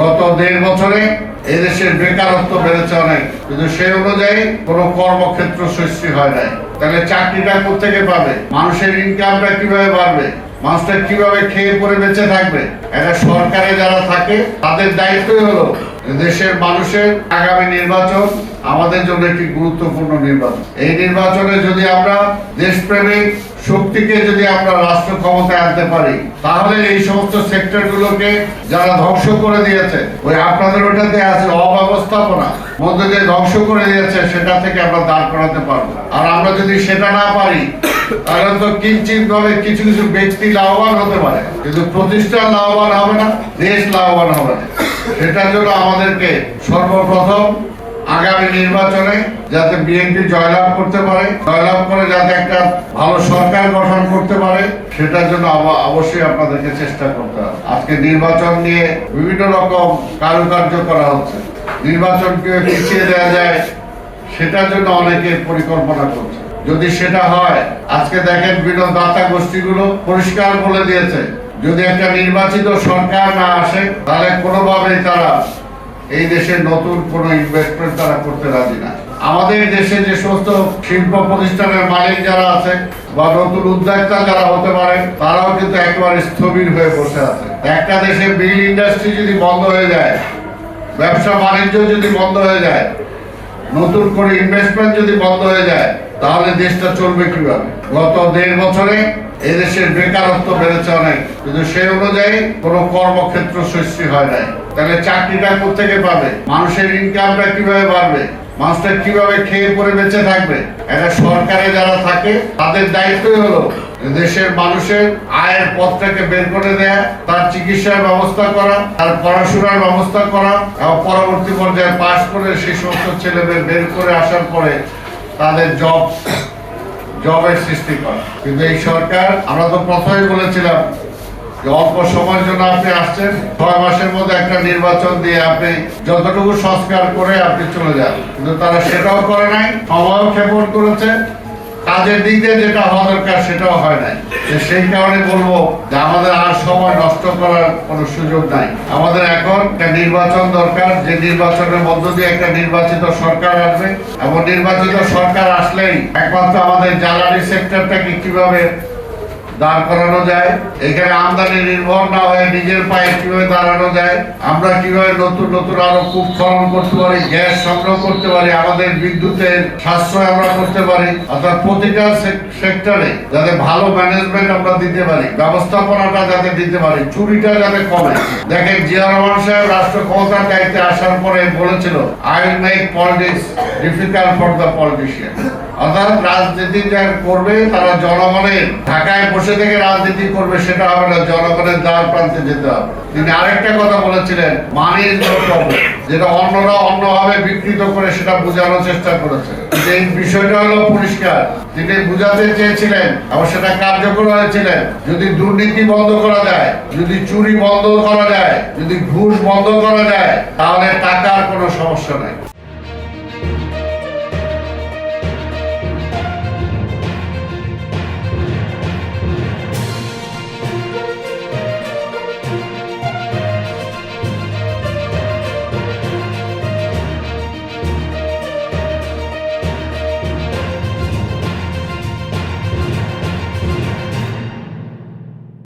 গত দেড় বছরে এদেশের বেকারত্ব বেড়েছে অনেক। কিন্তু সেই অনুযায়ী কোনো কর্মক্ষেত্র সৃষ্টি হয় নাই। তাহলে চাকরিটা থেকে পাবে? মানুষের ইনকামটা কীভাবে বাড়বে? মানুষটা কীভাবে খেয়ে পরে বেঁচে থাকবে? এটা সরকারে যারা থাকে, তাদের দায়িত্বই হলো দেশের মানুষের আগামী নির্বাচন আমাদের জন্য একটি গুরুত্বপূর্ণ নির্বাচন। এই নির্বাচনে যদি আমরা দেশপ্রেমিক শক্তিকে যদি আমরা রাষ্ট্র ক্ষমতায় আনতে পারি, তাহলে এই সমস্ত সেক্টরগুলোকে যারা ধ্বংস করে দিয়েছে, ওই আপনাদের ওটাতে আছে অব্যবস্থাপনা। মধ্যে দিয়ে ধ্বংস করে দিয়েছে, সেটা থেকে আমরা দাঁড় করাতে পারব। আর আমরা যদি সেটা না পারি, তাহলে তো কিঞ্চিত ভাবে কিছু কিছু ব্যক্তি লাভবান হতে পারে। কিন্তু প্রতিষ্ঠান লাভবান হবে না, দেশ লাভবান হবে না। সেটার জন্য আমাদেরকে সর্বপ্রথম আগামী নির্বাচনে যাতে বিএনপি জয়লাভ করতে পারে, জয়লাভ করে যাতে একটা ভালো সরকার গঠন করতে পারে, সেটার জন্য অবশ্যই আপনাদেরকে চেষ্টা করতে হবে। আজকে নির্বাচন নিয়ে বিভিন্ন রকম কারুকার্য করা হচ্ছে। নির্বাচন কীভাবে পিছিয়ে দেওয়া যায়, সেটার জন্য অনেকে পরিকল্পনা করছে। যদি সেটা হয়, আজকে দেখেন বিভিন্ন দাতা গোষ্ঠীগুলো পরিষ্কার বলে দিয়েছে, যদি একটা নির্বাচিত সরকার না আসে, তাহলে কোনোভাবেই তারা এই দেশে নতুন কোনো ইনভেস্টমেন্ট তারা করতে রাজি না। আমাদের দেশে যে সমস্ত শিল্প প্রতিষ্ঠানের মালিক যারা আছে বা নতুন উদ্যোক্তা যারা হতে পারে, তারাও কিন্তু একেবারে স্থবির হয়ে বসে আছে। একটা দেশে বিল ইন্ডাস্ট্রি যদি বন্ধ হয়ে যায়, ব্যবসা বাণিজ্য যদি বন্ধ হয়ে যায়, নতুন করে ইনভেস্টমেন্ট যদি বন্ধ হয়ে যায় তাহলে দেশটা চলবে কীভাবে? গত দেড় বছরে এদেশের বেকারত্ব বেড়েছে অনেক। কিন্তু সেই অনুযায়ী কোনো কর্মক্ষেত্র সৃষ্টি হয় নাই। তাহলে চাকরিটা থেকে পাবে? মানুষের ইনকামটা কীভাবে বাড়বে? মানুষটা কীভাবে খেয়ে পরে বেঁচে থাকবে? এটা সরকারে যারা থাকে, তাদের দায়িত্বই হলো দেশের মানুষের আয়ের পথটাকে বের করে দেয়া, তার চিকিৎসার ব্যবস্থা করা, তার পড়াশোনার ব্যবস্থা করা, এবং পরবর্তী পর্যায়ে পাশ করে সেই সমস্ত ছেলেদের বের করে আসার পরে তাদের জব জবের সৃষ্টি করা। কিন্তু এই সরকার, আমরা তো প্রথমে বলেছিলাম যে অল্প সময়ের জন্য আপনি আসছেন, ছয় মাসের মধ্যে একটা নির্বাচন দিয়ে আপনি যতটুকু সংস্কার করে আপনি চলে যান। কিন্তু তারা সেটাও করে নাই সময়ও ক্ষেপণ করেছে। কাজের দিক দিয়ে যেটা হওয়া দরকার সেটাও হয় নাই। সেই কারণে বলব যে আমাদের আর সময় নষ্ট করার কোনো সুযোগ নাই। আমাদের এখন একটা নির্বাচন দরকার, যে নির্বাচনের মধ্য দিয়ে একটা নির্বাচিত সরকার আসবে। এবং নির্বাচিত সরকার আসলেই একমাত্র আমাদের জ্বালানি সেক্টরটাকে কীভাবে দাঁড় করানো যায়। এখানে আমদানি নির্ভর না হয়ে নিজের পায়ে কীভাবে দাঁড়ানো যায়, আমরা কীভাবে নতুন নতুন আরও কূপ খনন করতে পারি, গ্যাস সংগ্রহ করতে পারি, আমাদের বিদ্যুতের সাশ্রয় আমরা করতে পারি, অর্থাৎ প্রতিটা সেক্টরে যাতে ভালো ম্যানেজমেন্ট আমরা দিতে পারি, ব্যবস্থাপনাটা যাতে দিতে পারি, চুরিটা যাতে কমে। দেখেন জিয়া রহমান সাহেব রাষ্ট্র ক্ষমতার দায়িত্বে আসার পরে বলেছিল I will make politics difficult for the politician অর্থাৎ রাজনীতি করবে, তারা জনগণের ঢাকায় বসে থেকে রাজনীতি করবে, সেটা হবে না, জনগণের দ্বার প্রান্তে যেতে হবে। তিনি আরেকটা কথা বলেছিলেন যেটা অন্যরা অন্যভাবে বিকৃত করে সেটা বোঝানোর চেষ্টা করেছে। বিষয়টা হলো পরিষ্কার। তিনি বুঝাতে চেয়েছিলেন, এবং সেটা কার্যকর হয়েছিলেন, যদি দুর্নীতি বন্ধ করা যায়, যদি চুরি বন্ধ করা যায়, যদি ঘুষ বন্ধ করা যায়, তাহলে টাকার কোনো সমস্যা নাই।